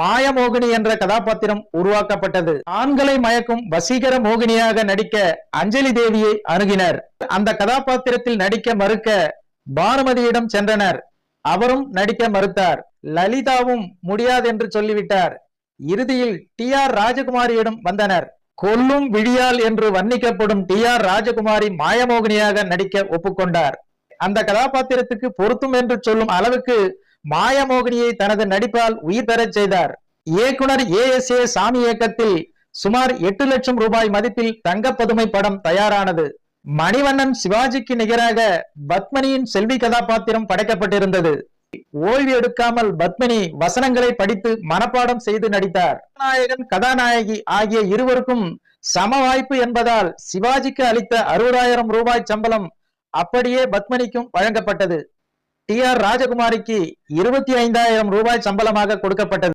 மாயமோகினி என்ற கதாபாத்திரம் உருவாக்கப்பட்டது. ஆண்களை மயக்கும் வசீகர மோகினியாக நடிக்க அஞ்சலி தேவியை அணுகினர். அந்த கதாபாத்திரத்தில் நடிக்க மறுக்க பானுமதியிடம் சென்றனர். அவரும் நடிக்க மறுத்தார். லலிதாவும் முடியாது என்று சொல்லிவிட்டார். இறுதியில் டி ஆர் ராஜகுமாரியிடம் வந்தனர். கொல்லும் விழியால் என்று வர்ணிக்கப்படும் டி ஆர் ராஜகுமாரி மாயமோகினியாக நடிக்க ஒப்புக்கொண்டார். அந்த கதாபாத்திரத்துக்கு பொருத்தும் என்று சொல்லும் அளவுக்கு மாயமோகினியை தனது நடிப்பால் உயிர் பெறச் செய்தார். இயக்குனர் ஏ எஸ் ஏ சாமி இயக்கத்தில் சுமார் எட்டு லட்சம் ரூபாய் மதிப்பில் தங்கப்பதுமை படம் தயாரானது. மணிவண்ணன் சிவாஜிக்கு நிகராக பத்மனியின் செல்வி கதாபாத்திரம் படைக்கப்பட்டிருந்தது. ஓய்வு எடுக்காமல் பத்மினி வசனங்களை படித்து மனப்பாடம் செய்து நடித்தார். நாயகன் கதாநாயகி ஆகிய இருவருக்கும் சம வாய்ப்பு என்பதால் சிவாஜிக்கு அளித்த அறுபதாயிரம் ரூபாய் சம்பளம் அப்படியே பத்மினிக்கும் வழங்கப்பட்டது. டி ஆர் ராஜகுமாரிக்கு இருபத்தி ஐந்தாயிரம் ரூபாய் சம்பளமாக கொடுக்கப்பட்டது.